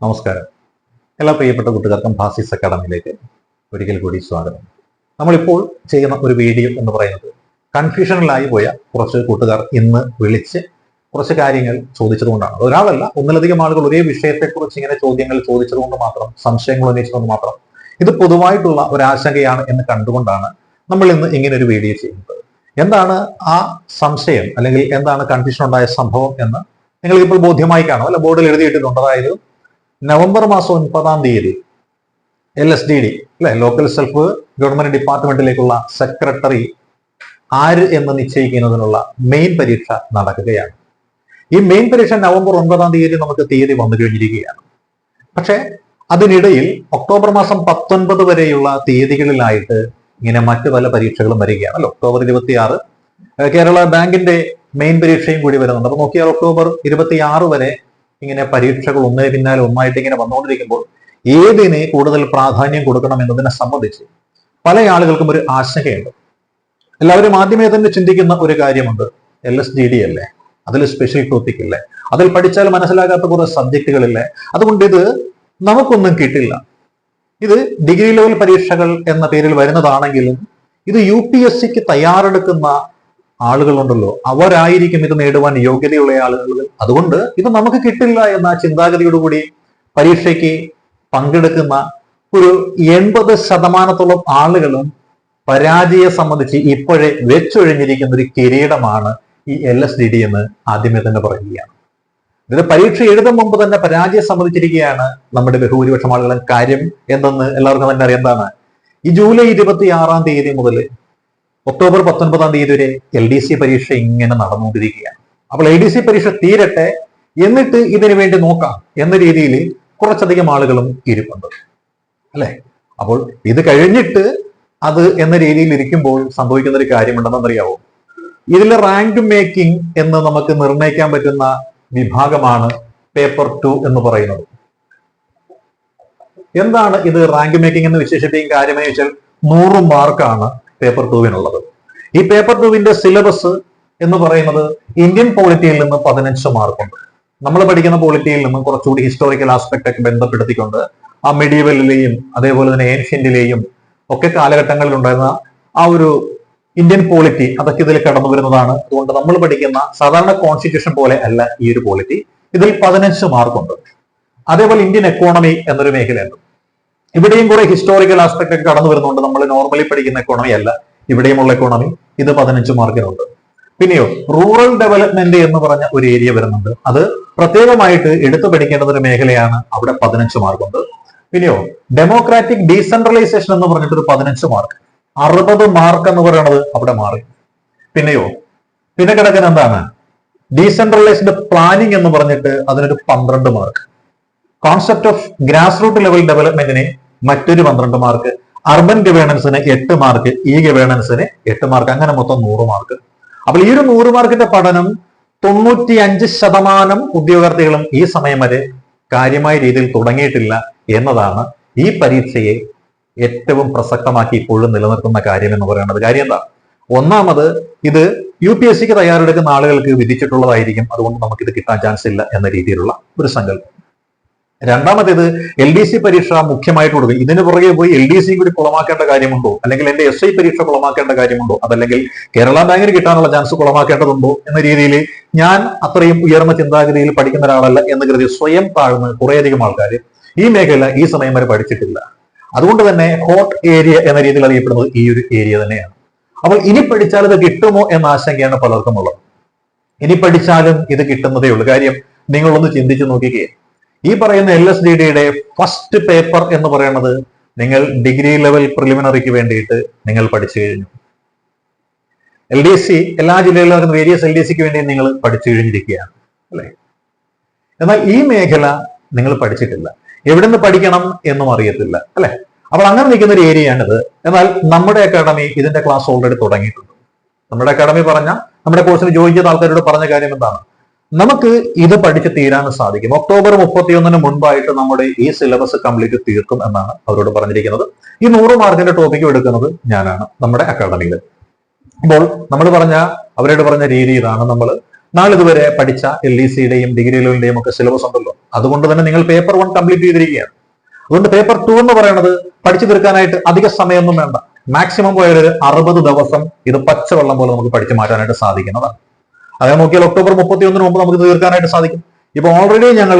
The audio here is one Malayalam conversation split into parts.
നമസ്കാരം. എല്ലാ പ്രിയപ്പെട്ട കൂട്ടുകാർക്കും ഭാസിസ് അക്കാഡമിയിലേക്ക് ഒരിക്കൽ കൂടി സ്വാഗതം. നമ്മളിപ്പോൾ ചെയ്യുന്ന ഒരു വീഡിയോ എന്ന് പറയുന്നത് കൺഫ്യൂഷനിലായി പോയ കുറച്ച് കൂട്ടുകാർ ഇന്ന് വിളിച്ച് കുറച്ച് കാര്യങ്ങൾ ചോദിച്ചതുകൊണ്ടാണ്. ഒരാളല്ല ഒന്നിലധികം ആളുകൾ ഒരേ വിഷയത്തെക്കുറിച്ച് ഇങ്ങനെ ചോദ്യങ്ങൾ ചോദിച്ചതുകൊണ്ട് മാത്രം സംശയങ്ങൾ ഉന്നയിച്ചതുകൊണ്ട് മാത്രം ഇത് പൊതുവായിട്ടുള്ള ഒരു ആശങ്കയാണ് എന്ന് കണ്ടുകൊണ്ടാണ് നമ്മൾ ഇന്ന് ഇങ്ങനെ ഒരു വീഡിയോ ചെയ്യുന്നത്. എന്താണ് ആ സംശയം അല്ലെങ്കിൽ എന്താണ് കൺഫ്യൂഷൻ ഉണ്ടായ സംഭവം എന്ന് നിങ്ങൾ ഇപ്പോൾ ബോധ്യമായി കാണും. അല്ല ബോർഡിൽ എഴുതിയിട്ടുണ്ട് അതായത് നവംബർ മാസം ഒൻപതാം തീയതി എൽ എസ് ഡി ഡി അല്ലെ? ലോക്കൽ സെൽഫ് ഗവൺമെന്റ് ഡിപ്പാർട്ട്മെന്റിലേക്കുള്ള സെക്രട്ടറി ആര് എന്ന് നിശ്ചയിക്കുന്നതിനുള്ള മെയിൻ പരീക്ഷ നടക്കുകയാണ്. ഈ മെയിൻ പരീക്ഷ നവംബർ ഒൻപതാം തീയതി നമുക്ക് തീയതി വന്നു കഴിഞ്ഞിരിക്കുകയാണ്. പക്ഷേ അതിനിടയിൽ ഒക്ടോബർ മാസം പത്തൊൻപത് വരെയുള്ള തീയതികളിലായിട്ട് ഇങ്ങനെ മറ്റു പല പരീക്ഷകളും വരികയാണ്. അല്ല? ഒക്ടോബർ ഇരുപത്തിയാറ് ഏഹ് കേരള ബാങ്കിന്റെ മെയിൻ പരീക്ഷയും കൂടി വരുന്നുണ്ട്. അപ്പൊ നോക്കിയാൽ ഒക്ടോബർ ഇരുപത്തിയാറ് വരെ ഇങ്ങനെ പരീക്ഷകൾ ഒന്നേ പിന്നാലെ ഒന്നായിട്ട് ഇങ്ങനെ വന്നുകൊണ്ടിരിക്കുമ്പോൾ ഏതിനെ കൂടുതൽ പ്രാധാന്യം കൊടുക്കണം എന്നതിനെ സംബന്ധിച്ച് പല ആളുകൾക്കും ഒരു ആശങ്കയുണ്ട്. എല്ലാവരും ആദ്യമേ തന്നെ ചിന്തിക്കുന്ന ഒരു കാര്യമുണ്ട്. എൽ എസ് ജി ഡി അല്ലേ? അതിൽ സ്പെഷ്യൽ ടോപ്പിക് ഇല്ലേ? അതിൽ പഠിച്ചാൽ മനസ്സിലാകാത്ത കുറെ സബ്ജക്റ്റുകളില്ലേ അതുകൊണ്ട് ഇത് നമുക്കൊന്നും കിട്ടില്ല. ഇത് ഡിഗ്രി ലെവൽ പരീക്ഷകൾ എന്ന പേരിൽ വരുന്നതാണെങ്കിലും ഇത് യു പി എസ് സിക്ക് തയ്യാറെടുക്കുന്ന ആളുകളുണ്ടല്ലോ. അവരായിരിക്കും ഇത് നേടുവാൻ യോഗ്യതയുള്ള ആളുകൾ. അതുകൊണ്ട് ഇത് നമുക്ക് കിട്ടില്ല എന്ന ചിന്താഗതിയോടുകൂടി പരീക്ഷയ്ക്ക് പങ്കെടുക്കുന്ന ഒരു എൺപത് ശതമാനത്തോളം ആളുകളും പരാജയം സംബന്ധിച്ച് ഇപ്പോഴേ വെച്ചൊഴിഞ്ഞിരിക്കുന്ന ഒരു കിരീടമാണ് ഈ എൽ എസ് ഡി ഡി എന്ന് ആദ്യമേ തന്നെ പറയുകയാണ്. ഇത് പരീക്ഷ എഴുതും മുമ്പ് തന്നെ പരാജയം സംബന്ധിച്ചിരിക്കുകയാണ് നമ്മുടെ ബഹുഭൂരിപക്ഷം ആളുകളും. കാര്യം എന്തെന്ന് എല്ലാവർക്കും തന്നെ അറിയാം. എന്താണ്? ഈ ജൂലൈ ഇരുപത്തി ആറാം തീയതി മുതൽ ഒക്ടോബർ പത്തൊൻപതാം തീയതി വരെ എൽ ഡി സി പരീക്ഷ ഇങ്ങനെ നടന്നുകൊണ്ടിരിക്കുകയാണ്. അപ്പോൾ എൽ ഡി സി പരീക്ഷ തീരട്ടെ എന്നിട്ട് ഇതിനു വേണ്ടി നോക്കാം എന്ന രീതിയിൽ കുറച്ചധികം ആളുകളും ഇരിപ്പുണ്ട്. അല്ലേ? അപ്പോൾ ഇത് കഴിഞ്ഞിട്ട് അത് എന്ന രീതിയിൽ ഇരിക്കുമ്പോൾ സംഭവിക്കുന്ന ഒരു കാര്യമുണ്ടെന്നറിയാവോ? ഇതിൽ റാങ്ക് മേക്കിംഗ് എന്ന് നമുക്ക് നിർണയിക്കാൻ പറ്റുന്ന വിഭാഗമാണ് പേപ്പർ ടു എന്ന് പറയുന്നത്. എന്താണ് ഇത് റാങ്ക് മേക്കിംഗ് എന്ന് വിശേഷിപ്പിക്കും കാര്യമായി വെച്ചാൽ നൂറ് മാർക്കാണ് പേപ്പർ ടുവിനുള്ളത് ഈ പേപ്പർ ടുവിന്റെ സിലബസ് എന്ന് പറയുന്നത് ഇന്ത്യൻ പോളിറ്റിയിൽ നിന്ന് പതിനഞ്ച് മാർക്കുണ്ട് നമ്മൾ പഠിക്കുന്ന പോളിറ്റിയിൽ നിന്നും കുറച്ചുകൂടി ഹിസ്റ്റോറിക്കൽ ആസ്പെക്ട് ഒക്കെ ബന്ധപ്പെടുത്തിക്കൊണ്ട് ആ മെഡീവലിലെയും അതേപോലെ തന്നെ ഏൻഷ്യന്റിലെയും ഒക്കെ കാലഘട്ടങ്ങളിൽ ഉണ്ടായിരുന്ന ആ ഒരു ഇന്ത്യൻ പോളിറ്റി അതൊക്കെ ഇതിൽ കടന്നു വരുന്നതാണ്. അതുകൊണ്ട് നമ്മൾ പഠിക്കുന്ന സാധാരണ കോൺസ്റ്റിറ്റ്യൂഷൻ പോലെ അല്ല ഈ ഒരു പോളിറ്റി ഇതിൽ പതിനഞ്ച് മാർക്കുണ്ട് അതേപോലെ ഇന്ത്യൻ എക്കോണമി എന്നൊരു മേഖലയുണ്ട്. ഇവിടെയും കുറെ ഹിസ്റ്റോറിക്കൽ ആസ്പെക്ട് ഒക്കെ കടന്നു വരുന്നുണ്ട്. നമ്മൾ നോർമലി പഠിക്കുന്ന എക്കോണമി അല്ല. ഇവിടെയുമുള്ള എക്കോണമി ഇത് പതിനഞ്ച് മാർക്കിനുണ്ട് പിന്നെയോ റൂറൽ ഡെവലപ്മെന്റ് എന്ന് പറഞ്ഞ ഒരു ഏരിയ വരുന്നുണ്ട്. അത് പ്രത്യേകമായിട്ട് എടുത്തു പഠിക്കേണ്ട ഒരു മേഖലയാണ് അവിടെ പതിനഞ്ച് മാർക്കുണ്ട് പിന്നെയോ ഡെമോക്രാറ്റിക് ഡീസെൻട്രലൈസേഷൻ എന്ന് പറഞ്ഞിട്ട് ഒരു പതിനഞ്ച് മാർക്ക് അറുപത് മാർക്ക് എന്ന് പറയുന്നത് അവിടെ മാറി. പിന്നെയോ പിന്നെ കിടക്കുന്ന എന്താണ്? ഡീസെൻട്രലൈസ്ഡ് പ്ലാനിങ് എന്ന് പറഞ്ഞിട്ട് അതിനൊരു പന്ത്രണ്ട് mark concept of grass root level ഡെവലപ്മെന്റിന് മറ്റൊരു പന്ത്രണ്ട് മാർക്ക് അർബൻ ഗവേണൻസിന് എട്ട് മാർക്ക് ഈ ഗവേണൻസിന് എട്ട് മാർക്ക് അങ്ങനെ മൊത്തം നൂറ് മാർക്ക് അപ്പോൾ ഈ ഒരു നൂറ് മാർക്കിന്റെ പഠനം തൊണ്ണൂറ്റി അഞ്ച് ശതമാനം ഉദ്യോഗാർത്ഥികളും ഈ സമയം വരെ കാര്യമായ രീതിയിൽ തുടങ്ങിയിട്ടില്ല എന്നതാണ് ഈ പരീക്ഷയെ ഏറ്റവും പ്രസക്തമാക്കി ഇപ്പോഴും നിലനിർത്തുന്ന കാര്യം എന്ന് പറയുന്നത്. കാര്യം എന്താ? ഒന്നാമത് ഇത് യു പി എസ് സിക്ക് തയ്യാറെടുക്കുന്ന ആളുകൾക്ക് വിധിച്ചിട്ടുള്ളതായിരിക്കും. അതുകൊണ്ട് നമുക്ക് നമുക്കിത് കിട്ടാൻ ചാൻസ് ഇല്ല എന്ന രീതിയിലുള്ള ഒരു സങ്കല്പം. രണ്ടാമത്തേത് എൽ ഡി സി പരീക്ഷ മുഖ്യമായിട്ട് കൊടുക്കും. ഇതിന് പുറകെ പോയി എൽ ഡി സി കൂടി കുളമാക്കേണ്ട കാര്യമുണ്ടോ? അല്ലെങ്കിൽ എന്റെ എസ് ഐ പരീക്ഷ കുളമാക്കേണ്ട കാര്യമുണ്ടോ? അതല്ലെങ്കിൽ കേരള ബാങ്കിന് കിട്ടാനുള്ള ചാൻസ് കുളമാക്കേണ്ടതുണ്ടോ എന്ന രീതിയിൽ ഞാൻ അത്രയും ഉയർന്ന ചിന്താഗതിയിൽ പഠിക്കുന്ന ഒരാളല്ല എന്ന് കരുതി സ്വയം താഴ്ന്ന് കുറേയധികം ആൾക്കാർ ഈ മേഖല ഈ സമയം വരെ പഠിച്ചിട്ടില്ല. അതുകൊണ്ട് തന്നെ ഹോട്ട് ഏരിയ എന്ന രീതിയിൽ അറിയപ്പെടുന്നത് ഈ ഒരു ഏരിയ തന്നെയാണ്. അപ്പോൾ ഇനി പഠിച്ചാൽ ഇത് കിട്ടുമോ എന്ന ആശങ്കയാണ് പലർക്കും ഉള്ളത്. ഇനി പഠിച്ചാലും ഇത് കിട്ടുന്നതേ ഉള്ളൂ. കാര്യം നിങ്ങളൊന്ന് ചിന്തിച്ചു നോക്കിക്കേ. ഈ പറയുന്ന എൽ എസ് ഡി ഡിയുടെ ഫസ്റ്റ് പേപ്പർ എന്ന് പറയുന്നത് നിങ്ങൾ ഡിഗ്രി ലെവൽ പ്രിലിമിനറിക്ക് വേണ്ടിയിട്ട് നിങ്ങൾ പഠിച്ചു കഴിഞ്ഞു. എൽ ഡി എസ് സി എല്ലാ ജില്ലകളിലും നടക്കുന്ന വേരിയസ് എൽ ഡി എസ് സിക്ക് വേണ്ടി നിങ്ങൾ പഠിച്ചു കഴിഞ്ഞിരിക്കുകയാണ് അല്ലെ? എന്നാൽ ഈ മേഖല നിങ്ങൾ പഠിച്ചിട്ടില്ല. എവിടെ നിന്ന് പഠിക്കണം എന്നും അറിയത്തില്ല അല്ലെ? അപ്പോൾ അങ്ങനെ നിൽക്കുന്ന ഒരു ഏരിയയാണിത് എന്നാൽ നമ്മുടെ അക്കാഡമി ഇതിന്റെ ക്ലാസ് ഓൾറെഡി തുടങ്ങിയിട്ടുണ്ട്. നമ്മുടെ അക്കാഡമി പറഞ്ഞ നമ്മുടെ കോഴ്സിന് ജോയിൻ ചെയ്ത ആൾക്കാരോട് പറഞ്ഞ കാര്യം എന്താണ്? നമുക്ക് ഇത് പഠിച്ച് തീരാൻ സാധിക്കും. ഒക്ടോബർ മുപ്പത്തിയൊന്നിന് മുൻപായിട്ട് നമ്മുടെ ഈ സിലബസ് കംപ്ലീറ്റ് തീർക്കും എന്നാണ് അവരോട് പറഞ്ഞിരിക്കുന്നത്. ഈ നൂറ് മാർക്കിന്റെ ടോപ്പിക് എടുക്കുന്നത് ഞാനാണ് നമ്മുടെ അക്കാദമിയിൽ അപ്പോൾ നമ്മൾ പറഞ്ഞ അവരോട് പറഞ്ഞ രീതി ഇതാണ്. നമ്മൾ നാളിതുവരെ പഠിച്ച എൽ ഇ സിയുടെയും ഡിഗ്രി ലെവലിന്റെയും ഒക്കെ സിലബസ് ഉണ്ടല്ലോ. അതുകൊണ്ട് തന്നെ നിങ്ങൾ പേപ്പർ വൺ കംപ്ലീറ്റ് ചെയ്തിരിക്കുകയാണ്. അതുകൊണ്ട് പേപ്പർ ടു എന്ന് പറയുന്നത് പഠിച്ചു തീർക്കാനായിട്ട് അധിക സമയമൊന്നും വേണ്ട. മാക്സിമം പോയാൽ ഒരു അറുപത് ദിവസം ഇത് പച്ചവെള്ളം പോലെ നമുക്ക് പഠിച്ചു മാറ്റാനായിട്ട് സാധിക്കുന്നതാണ്. അതായത് നോക്കിയാൽ ഒക്ടോബർ മുപ്പത്തി ഒന്നിന് മുമ്പ് നമുക്ക് തീർക്കാനായിട്ട് സാധിക്കും. ഇപ്പൊ ഓൾറെഡി ഞങ്ങൾ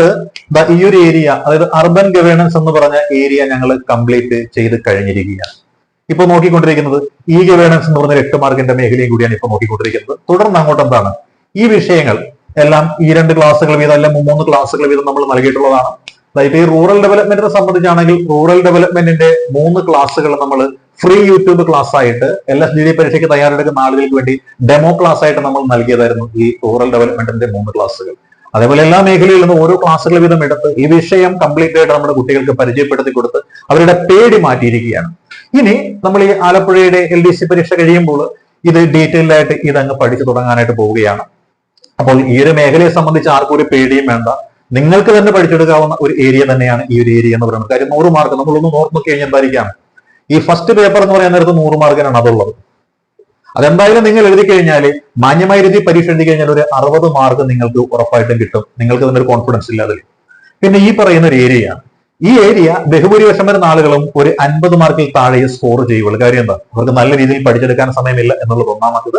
ഈ ഒരു ഏരിയ അതായത് അർബൻ ഗവേണൻസ് എന്ന് പറഞ്ഞ ഏരിയ ഞങ്ങൾ കംപ്ലീറ്റ് ചെയ്ത് കഴിഞ്ഞിരിക്കുകയാണ്. ഇപ്പൊ നോക്കിക്കൊണ്ടിരിക്കുന്നത് ഈ ഗവേണൻസ് എന്ന് പറഞ്ഞ എട്ട് മാർക്കിന്റെ മേഖലയും കൂടിയാണ് ഇപ്പൊ നോക്കിക്കൊണ്ടിരിക്കുന്നത്. തുടർന്ന് അങ്ങോട്ട് എന്താണ്? ഈ വിഷയങ്ങൾ എല്ലാം ഈ രണ്ട് ക്ലാസ്സുകൾ വീതം അല്ലെങ്കിൽ മൂന്ന് ക്ലാസ്സുകൾ വീതം നമ്മൾ നൽകിയിട്ടുള്ളതാണ്. അതായത് ഈ റൂറൽ ഡെവലപ്മെന്റിനെ സംബന്ധിച്ചാണെങ്കിൽ റൂറൽ ഡെവലപ്മെന്റിന്റെ മൂന്ന് ക്ലാസ്സുകൾ നമ്മൾ ഫ്രീ യൂട്യൂബ് ക്ലാസ് ആയിട്ട് എൽ എസ് ഡി ഡി പരീക്ഷയ്ക്ക് തയ്യാറെടുക്കുന്ന ആളുകൾക്ക് വേണ്ടി ഡെമോ ക്ലാസ് ആയിട്ട് നമ്മൾ നൽകിയതായിരുന്നു ഈ റൂറൽ ഡെവലപ്മെന്റിന്റെ മൂന്ന് ക്ലാസ്സുകൾ അതേപോലെ എല്ലാ മേഖലയിൽ നിന്നും ഓരോ ക്ലാസ്സുകൾ വീതം എടുത്ത് ഈ വിഷയം കംപ്ലീറ്റ് ആയിട്ട് നമ്മുടെ കുട്ടികൾക്ക് പരിചയപ്പെടുത്തി കൊടുത്ത് അവരുടെ പേടി മാറ്റിയിരിക്കുകയാണ്. ഇനി നമ്മൾ ഈ ആലപ്പുഴയുടെ എൽ ഡി സി പരീക്ഷ കഴിയുമ്പോൾ ഇത് ഡീറ്റെയിൽഡ് ആയിട്ട് ഇതങ്ങ് പഠിച്ചു തുടങ്ങാനായിട്ട് പോവുകയാണ്. അപ്പോൾ ഈ ഒരു മേഖലയെ സംബന്ധിച്ച് ആർക്കും ഒരു പേടിയും വേണ്ട. നിങ്ങൾക്ക് തന്നെ പഠിച്ചെടുക്കാവുന്ന ഒരു ഏരിയ തന്നെയാണ് ഈ ഒരു ഏരിയ എന്ന് പറയുന്നത്. കാര്യം നൂറ് മാർക്ക് നമ്മളൊന്ന് നോർമ്മൊക്കെ നോക്കി കഴിഞ്ഞാൽ എന്തായിരിക്കാം? ഈ ഫസ്റ്റ് പേപ്പർ എന്ന് പറയുന്ന നേരത്ത് നൂറ് മാർക്കിനാണ് അതുള്ളത്. അതെന്തായാലും നിങ്ങൾ എഴുതി കഴിഞ്ഞാൽ മാന്യമായ രീതിയിൽ പരീക്ഷ എഴുതി കഴിഞ്ഞാൽ ഒരു അറുപത് മാർക്ക് നിങ്ങൾക്ക് ഉറപ്പായിട്ടും കിട്ടും. നിങ്ങൾക്ക് ഒരു കോൺഫിഡൻസ് ഇല്ല അതിൽ. പിന്നെ ഈ പറയുന്ന ഒരു ഏരിയയാണ് ഈ ഏരിയ ബഹുഭൂരിപക്ഷം വരുന്ന ആളുകളും ഒരു അൻപത് മാർക്കിൽ താഴെ സ്കോർ ചെയ്യുള്ളൂ. കാര്യം എന്താ? അവർക്ക് നല്ല രീതിയിൽ പഠിച്ചെടുക്കാൻ സമയമില്ല എന്നുള്ളത് ഒന്നാമത്തത്.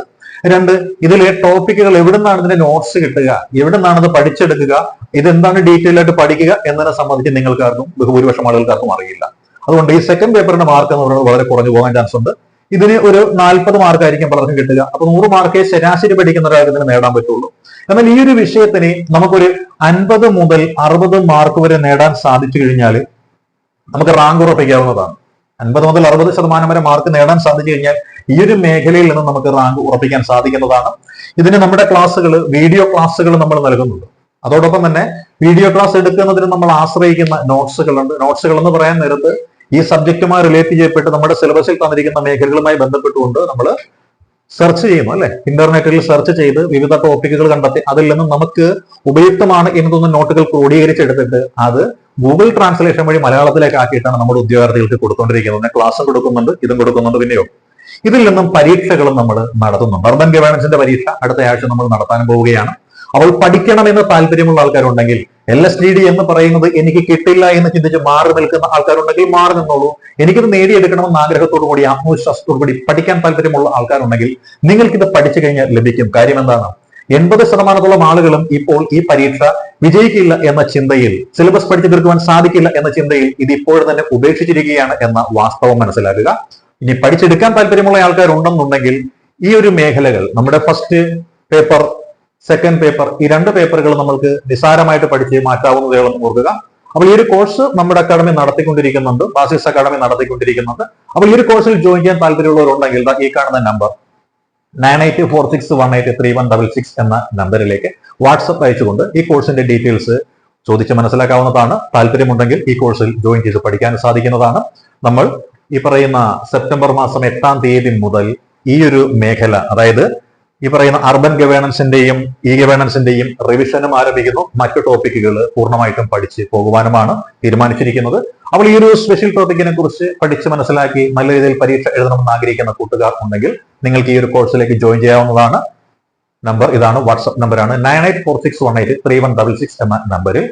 രണ്ട് ഇതിലെ ടോപ്പിക്കുകൾ എവിടെ നിന്നാണ് ഇതിന്റെ നോട്ട്സ് കിട്ടുക? എവിടെ നിന്നാണ് ഇത് പഠിച്ചെടുക്കുക? ഇതെന്താണ് ഡീറ്റെയിൽ ആയിട്ട് പഠിക്കുക എന്നതിനെ സംബന്ധിച്ച് നിങ്ങൾക്കാർക്കും ബഹുഭൂരിപക്ഷം ആളുകൾക്കാർക്കും അറിയില്ല. അതുകൊണ്ട് ഈ സെക്കൻഡ് പേപ്പറിന്റെ മാർക്ക് എന്ന് പറയുന്നത് വളരെ കുറഞ്ഞു പോകാൻ ചാൻസ് ഉണ്ട്. ഇതിന് ഒരു നാൽപ്പത് മാർക്ക് ആയിരിക്കും പലർക്കും കിട്ടുക. അപ്പൊ നൂറ് മാർക്കേ ശരാശരി പഠിക്കുന്ന ഒരാൾക്ക് ഇതിന് നേടാൻ പറ്റുള്ളൂ. എന്നാൽ ഈ ഒരു വിഷയത്തിന് നമുക്കൊരു അൻപത് മുതൽ അറുപത് മാർക്ക് വരെ നേടാൻ സാധിച്ചു കഴിഞ്ഞാൽ നമുക്ക് റാങ്ക് ഉറപ്പിക്കാവുന്നതാണ്. അൻപത് മുതൽ അറുപത് ശതമാനം വരെ മാർക്ക് നേടാൻ സാധിച്ചു കഴിഞ്ഞാൽ ഈ ഒരു മേഖലയിൽ നിന്ന് നമുക്ക് റാങ്ക് ഉറപ്പിക്കാൻ സാധിക്കുന്നതാണ്. ഇതിന് നമ്മുടെ ക്ലാസ്സുകൾ വീഡിയോ ക്ലാസ്സുകൾ നമ്മൾ നൽകുന്നുണ്ട്. അതോടൊപ്പം തന്നെ വീഡിയോ ക്ലാസ് എടുക്കുന്നതിന് നമ്മൾ ആശ്രയിക്കുന്ന നോട്ട്സുകളുണ്ട് നോട്ട്സുകൾ എന്ന് പറയാൻ നേരത്ത് ഈ സബ്ജക്റ്റുമായി റിലേറ്റ് ചെയ്യപ്പെട്ട് നമ്മുടെ സിലബസിൽ തന്നിരിക്കുന്ന മേഖലകളുമായി ബന്ധപ്പെട്ടുകൊണ്ട് നമ്മൾ സെർച്ച് ചെയ്യുന്നു അല്ലെ? ഇന്റർനെറ്റിൽ സെർച്ച് ചെയ്ത് വിവിധ ടോപ്പിക്കുകൾ കണ്ടെത്തി അതിൽ നിന്ന് നമുക്ക് ഉപയുക്തമാണ് എന്ന് തോന്നുന്ന നോട്ടുകൾ ക്രോഡീകരിച്ചെടുത്തിട്ട് അത് ഗൂഗിൾ ട്രാൻസ്ലേഷൻ വഴി മലയാളത്തിലേക്ക് ആക്കിയിട്ടാണ് നമ്മുടെ ഉദ്യോഗാർത്ഥികൾക്ക് കൊടുത്തുകൊണ്ടിരിക്കുന്നത് ക്ലാസ് കൊടുക്കുന്നുണ്ട് ഇതും കൊടുക്കുന്നുണ്ട് പിന്നെയോ? ഇതിൽ നിന്നും പരീക്ഷകളും നമ്മൾ നടത്തുന്നുണ്ട് അർബൻ ഗവേണൻസിന്റെ പരീക്ഷ അടുത്ത ആഴ്ച നമ്മൾ നടത്താൻ പോവുകയാണ്. അവൾ പഠിക്കണമെന്ന് താല്പര്യമുള്ള ആൾക്കാരുണ്ടെങ്കിൽ എൽ എസ് ഡി ഡി എന്ന് പറയുന്നത് എനിക്ക് കിട്ടില്ല എന്ന് ചിന്തിച്ച് മാറി നിൽക്കുന്ന ആൾക്കാരുണ്ടെങ്കിൽ മാറി നിന്നോളൂ. എനിക്കിത് നേടിയെടുക്കണമെന്ന് ആഗ്രഹത്തോടു കൂടി ആത്മവിശ്വാസത്തോടു കൂടി പഠിക്കാൻ താല്പര്യമുള്ള ആൾക്കാരുണ്ടെങ്കിൽ നിങ്ങൾക്കിത് പഠിച്ചു കഴിഞ്ഞാൽ ലഭിക്കും. കാര്യം എന്താണ്? എൺപത് ശതമാനത്തോളം ആളുകളും ഇപ്പോൾ ഈ പരീക്ഷ വിജയിക്കില്ല എന്ന ചിന്തയിൽ സിലബസ് പഠിച്ചു തീർക്കുവാൻ സാധിക്കില്ല എന്ന ചിന്തയിൽ ഇത് ഇപ്പോഴും തന്നെ ഉപേക്ഷിച്ചിരിക്കുകയാണ് എന്ന വാസ്തവം മനസ്സിലാക്കുക. ഇനി പഠിച്ചെടുക്കാൻ താല്പര്യമുള്ള ആൾക്കാരുണ്ടെന്നുണ്ടെങ്കിൽ ഈ ഒരു മേഖലകൾ നമ്മുടെ ഫസ്റ്റ് പേപ്പർ സെക്കൻഡ് പേപ്പർ ഈ രണ്ട് പേപ്പറുകൾ നമ്മൾക്ക് നിസാരമായിട്ട് പഠിച്ച് മാറ്റാവുന്നതേ ഉള്ളൂ ഓർക്കുക. അപ്പോൾ ഈ ഒരു കോഴ്സ് നമ്മുടെ അക്കാഡമി നടത്തിക്കൊണ്ടിരിക്കുന്നുണ്ട് ബാസിസ് അക്കാഡമി നടത്തിക്കൊണ്ടിരിക്കുന്നുണ്ട്. അപ്പോൾ ഈ ഒരു കോഴ്സിൽ ജോയിൻ ചെയ്യാൻ താല്പര്യമുള്ളവരുണ്ടെങ്കിൽ ഈ കാണുന്ന number nine eight four six one eight three one double six എന്ന നമ്പറിലേക്ക് വാട്സപ്പ് അയച്ചുകൊണ്ട് ഈ കോഴ്സിന്റെ ഡീറ്റെയിൽസ് ചോദിച്ച് മനസ്സിലാക്കാവുന്നതാണ്. താല്പര്യമുണ്ടെങ്കിൽ ഈ കോഴ്സിൽ ജോയിൻ ചെയ്ത് പഠിക്കാൻ സാധിക്കുന്നതാണ്. നമ്മൾ ഈ പറയുന്ന സെപ്റ്റംബർ മാസം എട്ടാം തീയതി മുതൽ ഈ ഒരു മേഖല അതായത് ഈ പറയുന്ന അർബൻ ഗവേണൻസിന്റെയും ഇ ഗവേണൻസിന്റെയും റിവിഷനും ആരംഭിക്കുന്നു. മറ്റു ടോപ്പിക്കുകൾ പൂർണമായിട്ടും പഠിച്ച് പോകുവാനുമാണ് തീരുമാനിച്ചിരിക്കുന്നത്. അപ്പോൾ ഈ ഒരു സ്പെഷ്യൽ ടോപ്പിക്കിനെ കുറിച്ച് പഠിച്ച് മനസ്സിലാക്കി നല്ല രീതിയിൽ പരീക്ഷ എഴുതണമെന്ന് ആഗ്രഹിക്കുന്ന കൂട്ടുകാർ ഉണ്ടെങ്കിൽ നിങ്ങൾക്ക് ഈ ഒരു കോഴ്സിലേക്ക് ജോയിൻ ചെയ്യാവുന്നതാണ്. നമ്പർ ഇതാണ് വാട്സ്ആപ്പ് നമ്പറാണ് nine eight four six one eight three one double six എന്ന നമ്പറിൽ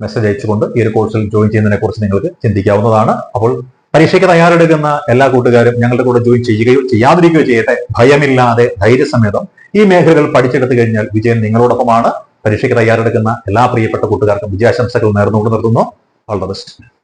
മെസ്സേജ് അയച്ചുകൊണ്ട് ഈ ഒരു കോഴ്സിൽ ജോയിൻ ചെയ്യുന്നതിനെ കുറിച്ച് നിങ്ങൾക്ക് ചിന്തിക്കാവുന്നതാണ്. അപ്പോൾ പരീക്ഷയ്ക്ക് തയ്യാറെടുക്കുന്ന എല്ലാ കൂട്ടുകാരും ഞങ്ങളുടെ കൂടെ ജോയിൻ ചെയ്യുകയോ ചെയ്യാതിരിക്കുകയോ ചെയ്യട്ടെ. ഭയമില്ലാതെ ധൈര്യസമേതം ഈ മേഖലകൾ പഠിച്ചെടുത്തു കഴിഞ്ഞാൽ വിജയം നിങ്ങളോടൊപ്പമാണ്. പരീക്ഷയ്ക്ക് തയ്യാറെടുക്കുന്ന എല്ലാ പ്രിയപ്പെട്ട കൂട്ടുകാർക്കും വിജയാശംസകൾ നേർന്നുകൊണ്ട് നിർത്തുന്നു. All the best